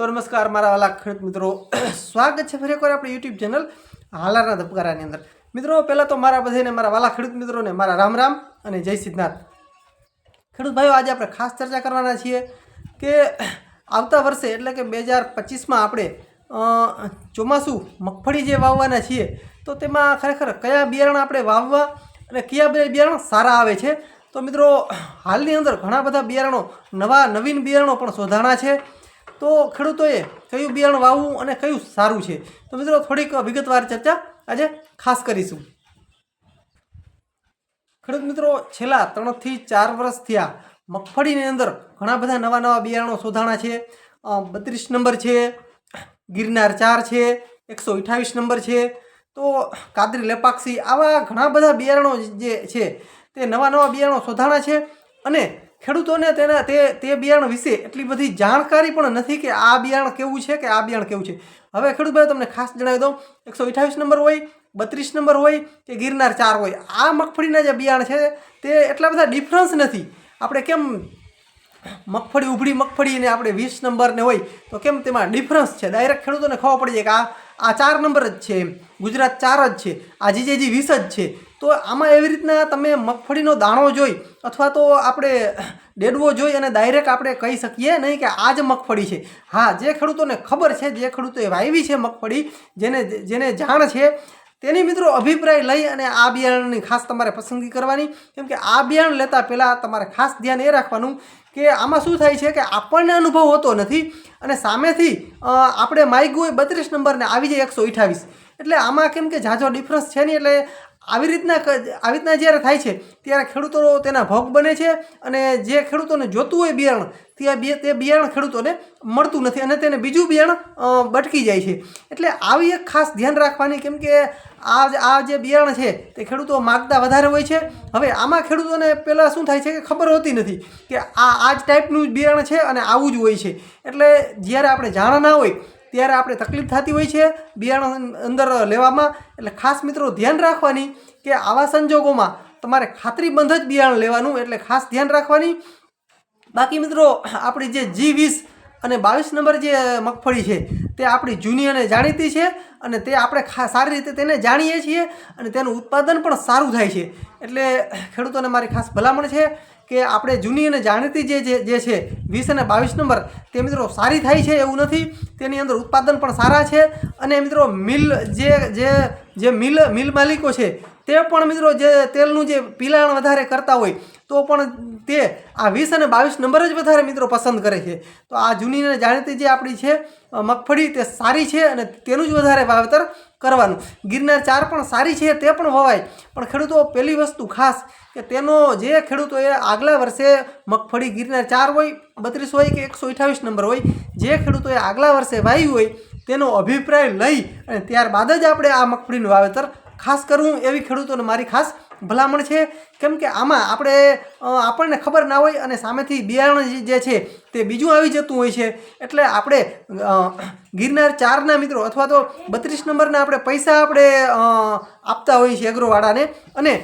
તો નમસ્કાર, મારા વાલા ખેડૂત મિત્રો. સ્વાગત છે ફરી એકવાર આપણી યુટ્યુબ ચેનલ હાલારના ધબકારાની અંદર. મિત્રો, પહેલાં તો મારા બધાને, મારા વાલા ખેડૂત મિત્રોને મારા રામ રામ અને જય સિદ્ધનાથ. ખેડૂત ભાઈઓ, આજે આપણે ખાસ ચર્ચા કરવાના છીએ કે આવતા વર્ષે, એટલે કે બે હજાર પચીસમાં આપણે ચોમાસું મગફળી જે વાવવાના છીએ, તો તેમાં ખરેખર કયા બિયારણ આપણે વાવવા અને કયા બિયારણ સારા આવે છે? તો મિત્રો, હાલની અંદર ઘણા બધા બિયારણો, નવા નવીન બિયારણો પણ શોધાણા છે. તો ખેડૂતોએ કયું બિયારણ વાવવું અને કયું સારું છે? તો મિત્રો, થોડીક વિગતવાર ચર્ચા આજે ખાસ કરીશું. ખેડૂત મિત્રો, છેલ્લા ત્રણથી ચાર વર્ષ થયા મગફળીની અંદર ઘણા બધા નવા નવા બિયારણો શોધાણા છે. બત્રીસ નંબર છે, ગિરનાર ચાર છે, એકસો અઠાવીસ નંબર છે. તો કાદરી, લેપાક્ષી આવા ઘણા બધા બિયારણો જે છે તે નવા નવા બિયારણો શોધાણા છે અને ખેડૂતોને તેના તે તે બિયારણ વિશે એટલી બધી જાણકારી પણ નથી કે આ બિયારણ કેવું છે કે આ બિયારણ કેવું છે. હવે ખેડૂત ભાઈ તમને ખાસ જણાવી દઉં, એકસો અઠ્ઠાવીસ નંબર હોય, બત્રીસ નંબર હોય કે ગિરનાર ચાર હોય, આ મગફળીના જે બિયારણ છે તે એટલા બધા ડિફરન્સ નથી. આપણે કેમ મગફળી ઉભળી મગફળીને આપણે વીસ નંબરને હોય, તો કેમ તેમાં ડિફરન્સ છે? ડાયરેક્ટ ખેડૂતોને ખબર પડી જાય કે આ આ ચાર નંબર જ છે એમ. ગુજરાત ચાર જ છે. આ જીજેજી વીસ જ છે. તો આમાં એવી રીતના તમે મગફળીનો દાણો જોઈ અથવા તો આપણે ડેડવો જોઈ અને ડાયરેક્ટ આપણે કહી શકીએ નહીં કે આ જ મગફળી છે. હા, જે ખેડૂતોને ખબર છે, જે ખેડૂતોએ વાવી છે મગફળી, જેને જેને જાણ છે, તેની મિત્રો અભિપ્રાય લઈ અને આ બિયારણની ખાસ તમારે પસંદગી કરવાની. કેમ કે આ બિયારણ લેતા પહેલાં તમારે ખાસ ધ્યાન એ રાખવાનું કે આમાં શું થાય છે કે આપણને અનુભવ હોતો નથી અને સામેથી આપણે હોય બત્રીસ નંબરને આવી જાય એકસો અઠાવીસ એટલે આમાં કેમ કે ઝાઝો ડિફરન્સ છે નહીં, એટલે આવી રીતના આવી રીતના જ્યારે થાય છે, ત્યારે ખેડૂતો તેના ભોગ બને છે અને જે ખેડૂતોને જોતું હોય બિયારણ, તે તે બિયારણ ખેડૂતોને મળતું નથી અને તેને બીજું બિયારણ બટકી જાય છે. એટલે આવી એક ખાસ ધ્યાન રાખવાની કેમ કે આ આ જે બિયારણ છે, તે ખેડૂતો માગતા વધારે હોય છે. હવે આમાં ખેડૂતોને પહેલાં શું થાય છે કે ખબર હોતી નથી કે આ આ જ ટાઈપનું બિયારણ છે અને આવું જ હોય છે. એટલે જ્યારે આપણે જાણ ના હોય ત્યારે આપણે તકલીફ થતી હોય છે બિયારણ અંદર લેવામાં. એટલે ખાસ મિત્રો ધ્યાન રાખવાની કે આવા સંજોગોમાં તમારે ખાતરીબંધ જ બિયારણ લેવાનું, એટલે ખાસ ધ્યાન રાખવાની. બાકી મિત્રો, આપણી જે જી વીસ અને બાવીસ નંબર જે મગફળી છે, તે આપણી જૂની અને જાણીતી છે અને તે આપણે ખા, સારી રીતે તેને જાણીએ છીએ અને તેનું ઉત્પાદન પણ સારું થાય છે. એટલે ખેડૂતોને મારી ખાસ ભલામણ છે કે આપણે જૂની અને જાણીતી જે જે છે, વીસ અને બાવીસ નંબર, તે મિત્રો સારી થાય છે એવું નથી. તેની અંદર ઉત્પાદન પણ સારા છે અને મિત્રો મિલ જે જે જે મિલ મિલ માલિકો છે, તે પણ મિત્રો જે તેલનું જે પિલાણ વધારે કરતા હોય તો પણ તે આ વીસ અને બાવીસ નંબર જ વધારે મિત્રો પસંદ કરે છે. તો આ જૂની અને જાણીતી જે આપણી છે મગફળી તે સારી છે અને તેનું જ વધારે વાવેતર કરવાનું. ગિરનાર ચાર પણ સારી છે, તે પણ વવાય. પણ ખેડૂતો, પહેલી વસ્તુ ખાસ કે તેનો જે ખેડૂતોએ આગલા વર્ષે મગફળી ગિરનાર ચાર હોય, બત્રીસ હોય કે એકસો અઠ્ઠાવીસ નંબર હોય, જે ખેડૂતોએ આગલા વર્ષે વાવી હોય, તેનો અભિપ્રાય લઈ અને ત્યારબાદ જ આપણે આ મગફળીનું વાવેતર ખાસ કરવું એવી ખેડૂતોને મારી ખાસ ભલામણ છે? કેમ કે આમાં આપણે આપણને ખબર ના હોય અને સામેથી બિયારણ જે- છે તે બીજું આવી જતું હોય છે. એટલે આપણે ગિરનાર ચારના મિત્રો અથવા તો બત્રીસ નંબરના આપણે પૈસા આપણે આપતા હોઈએ છીએ એગ્રોવાળાને અને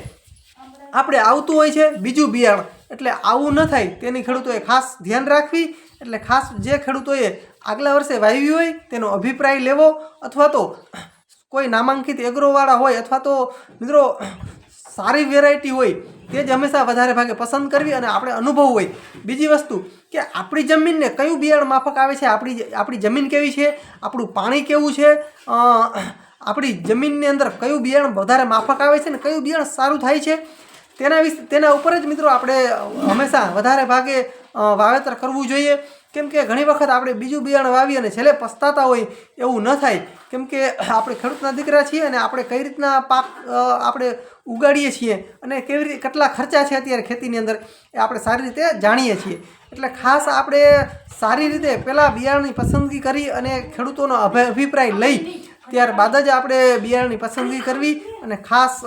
આપણે આવતું હોય છે બીજું બિયારણ. એટલે આવું ન થાય. તેની ખેડૂતોએ ખાસ ધ્યાન રાખવી. એટલે ખાસ જે ખેડૂતોએ આગલા વર્ષે વાવી હોય તેનો અભિપ્રાય લેવો. અથવા તો કોઈ નામાંકિત એગ્રોવાળા હોય અથવા તો મિત્રો સારી વેરાયટી હોય તે જ હંમેશા વધારે ભાગે પસંદ કરવી અને આપણે અનુભવ હોય. બીજી વસ્તુ કે આપણી જમીનને કયું બિયારણ માફક આવે છે? આપણી આપણી જમીન કેવી છે? આપણું પાણી કેવું છે? આપણી જમીનની અંદર કયું બિયારણ વધારે માફક આવે છે ને કયું બિયારણ સારું થાય છે? તેના વિશે, તેના ઉપર જ મિત્રો આપણે હંમેશા વધારે ભાગે વાવેતર કરવું જોઈએ. કેમ કે ઘણી વખત આપણે બીજું બિયારણ વાવીએ અને છેલ્લે પસ્તાતા હોય એવું ન થાય. કેમ કે આપણે ખેડૂતના દીકરા છીએ અને આપણે કઈ રીતના પાક આપણે ઉગાડીએ છીએ અને કેવી રીતે, કેટલા ખર્ચા છે અત્યારે ખેતીની અંદર એ આપણે સારી રીતે જાણીએ છીએ. એટલે ખાસ આપણે સારી રીતે પહેલાં બિયારણની પસંદગી કરી અને ખેડૂતોનો અભિ- અભિપ્રાય લઈ, ત્યારબાદ જ આપણે બિયારણની પસંદગી કરવી અને ખાસ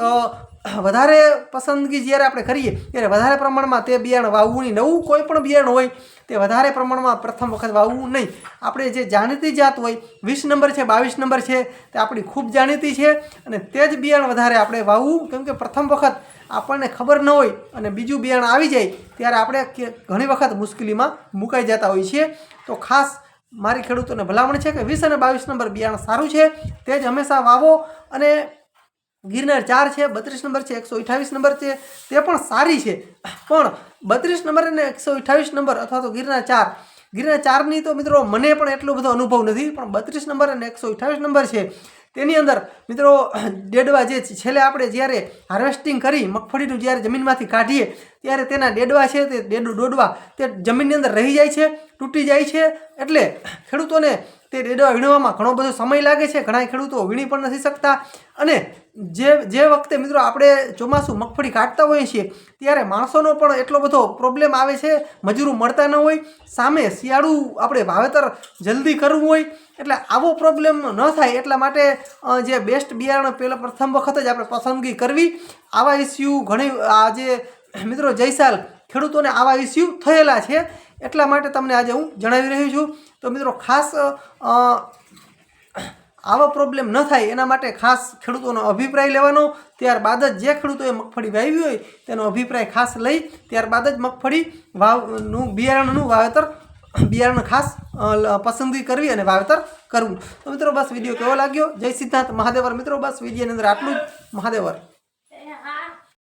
વધારે પસંદગી જ્યારે આપણે કરીએ, ત્યારે વધારે પ્રમાણમાં તે બિયારણ વાવવું નહીં. નવું કોઈ પણ બિયારણ હોય, તે વધારે પ્રમાણમાં પ્રથમ વખત વાવવું નહીં. આપણે જે જાણીતી જાત હોય, વીસ નંબર છે, બાવીસ નંબર છે, તે આપણી ખૂબ જાણીતી છે અને તે જ બિયારણ વધારે આપણે વાવવું, કેમ કે પ્રથમ વખત આપણને ખબર ન હોય અને બીજું બિયારણ આવી જાય, ત્યારે આપણે ઘણી વખત મુશ્કેલીમાં મુકાઈ જતા હોઈએ છીએ. તો ખાસ મારી ખેડૂતોને ભલામણ છે કે વીસ અને બાવીસ નંબર બિયારણ સારું છે, તે જ હંમેશા વાવો અને ગિરનાર ચાર છે, બત્રીસ નંબર છે, એકસો અઠાવીસ નંબર છે, તે પણ સારી છે. પણ બત્રીસ નંબર અને એકસો અઠાવીસ નંબર અથવા તો ગિરનાર ચાર. ગિરનાર ચારની તો મિત્રો મને પણ એટલો બધો અનુભવ નથી, પણ બત્રીસ નંબર અને એકસો અઠ્ઠાવીસ નંબર છે. તેની અંદર મિત્રો, ડેડવા જે છેલ્લે આપણે જ્યારે હાર્વેસ્ટિંગ કરી, મગફળીનું જ્યારે જમીનમાંથી કાઢીએ ત્યારે તેના ડેડવા છે તે ડેડું ડોડવા તે જમીનની અંદર રહી જાય છે, તૂટી જાય છે. એટલે ખેડૂતોને તે ડેડવા વીણવામાં ઘણો બધો સમય લાગે છે. ઘણા ખેડૂતો વીણી પણ નથી શકતા. અને જે જે વખતે મિત્રો આપણે ચોમાસું મગફળી કાઢતા હોઈએ છીએ, ત્યારે માણસોનો પણ એટલો બધો પ્રોબ્લેમ આવે છે. મજૂરો મળતા ન હોય. સામે શિયાળું આપણે વાવેતર જલ્દી કરવું હોય. એટલે આવો પ્રોબ્લેમ ન થાય એટલા માટે જે બેસ્ટ બિયારણ પહેલાં પ્રથમ વખત જ આપણે પસંદગી કરવી. આવા ઇસ્યુ ઘણી, આ જે મિત્રો, જયસાલ, ખેડૂતોને આવા ઇસ્યુ થયેલા છે, એટલા માટે તમને આજે હું જણાવી રહ્યો છું. તો મિત્રો, ખાસ આવો પ્રોબ્લેમ ન થાય, એના માટે ખાસ ખેડૂતોનો અભિપ્રાય લેવાનો. ત્યારબાદ જ જે ખેડૂતોએ મગફળી વાવી હોય, તેનો અભિપ્રાય ખાસ લઈ, ત્યારબાદ જ મગફળી વાવનું, બિયારણનું વાવેતર, બિયારણ ખાસ પસંદગી કરવી અને વાવેતર કરવું. તો મિત્રો, બસ વીડિયો કેવો લાગ્યો? જય સિદ્ધાર્થ મહાદેવર. મિત્રો, બસ વિડીયોની અંદર આટલું જ. મહાદેવર.